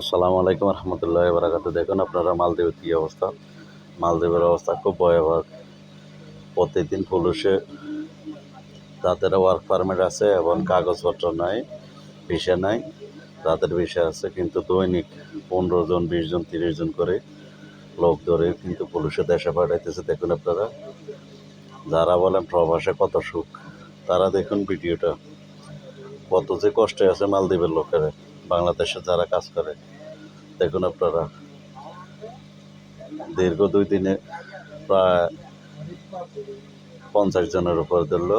আসসালামু আলাইকুম রহমতুল্লাহ বারাকাতু দেখুন আপনারা মালদ্বীপের কী অবস্থা। মালদ্বীপের অবস্থা খুব ভয়াবহ। প্রতিদিন পুলিশে তাদের ওয়ার্ক পারমিট আছে এবং কাগজপত্র নাই, ভিসা নাই। তাদের ভিসা আছে কিন্তু দৈনিক পনেরো জন, বিশ জন, তিরিশ জন করে লোক ধরে কিন্তু পুলিশে দেশে পাঠাইতেছে। দেখুন আপনারা, যারা বলেন প্রবাসে কত সুখ, তারা দেখুন ভিডিওটা। কত যে কষ্টে আছে মালদ্বীপের লোকেরা। বাংলাদেশে যারা কাজ করে, দেখুন আপনারা, দীর্ঘ দুই দিনে প্রায় পঞ্চাশ জনের উপর ধরল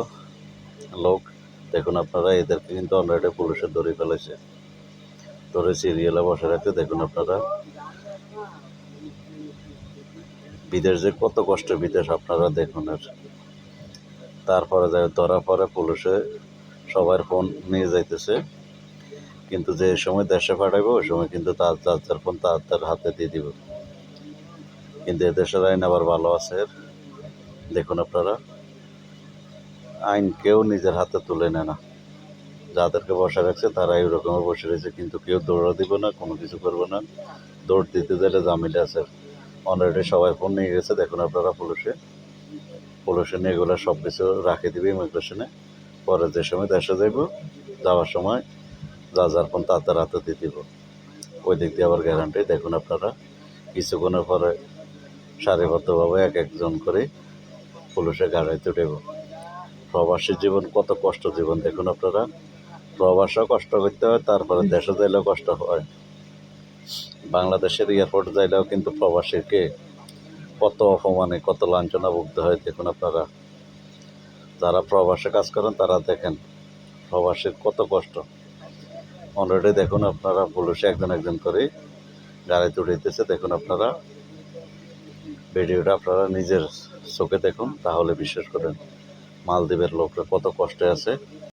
লোক। দেখুন আপনারা, এদেরকে কিন্তু অলরেডি পুলিশে ধরে ফেলেছে। ধরে সিরিয়ালে বসে রাখতে দেখুন আপনারা। বিদেশ যে কত কষ্ট, বিদেশ আপনারা দেখুন আর। তারপরে ধরা পরে পুলিশে, সবার ফোন নিয়ে যাইতেছে। কিন্তু যে সময় দেশে পাঠাইবো, ওই সময় কিন্তু তার যার যার ফোন তার তার হাতে দিয়ে দিব। কিন্তু এদেশের আইন আবার ভালো আছে দেখুন আপনারা, আইন কেউ নিজের হাতে তুলে নেয় না। যাদেরকে বসে রাখছে তারা এইরকম বসে রয়েছে, কিন্তু কেউ দৌড়া দিব না, কোনো কিছু করবে না। দৌড় দিতে গেলে জামিলে আছে অলরেডি সবাই ফোন নিয়ে গেছে, দেখুন আপনারা পুলিশে। পুলিশে নিয়ে এগুলো সব কিছু রাখে দিবে ইমিগ্রেশনে। পরে যে সময় দেশে যাইব, যাওয়ার সময় যা যার ফোন তার তার হাতে দিয়ে দিব। ওই দিক দিয়ে আবার গ্যারান্টি দেখুন আপনারা কিছুক্ষণের পরে সারিবদ্ধভাবে এক একজন করে পুলিশে গাড়িতে উঠেব। প্রবাসী জীবন কত কষ্ট জীবন দেখুন আপনারা। প্রবাসও কষ্ট করতে হয় তারপরে দেশে যাইলেও কষ্ট হয়। বাংলাদেশের এয়ারপোর্ট যাইলেও কিন্তু প্রবাসীকে কত অপমানে কত লাঞ্ছনা ভুগতে হয় দেখুন আপনারা। যারা প্রবাসে কাজ করেন তারা দেখেন প্রবাসীর কত কষ্ট। অলরেডি দেখুন আপনারা পুলিশে একজন একজন করে গাড়ি উঠাইতেছে দেখুন আপনারা। ভিডিওটা আপনারা নিজের চোখে দেখুন, তাহলে বিশ্বাস করেন মালদ্বীপের লোকরা কত কষ্টে আছে।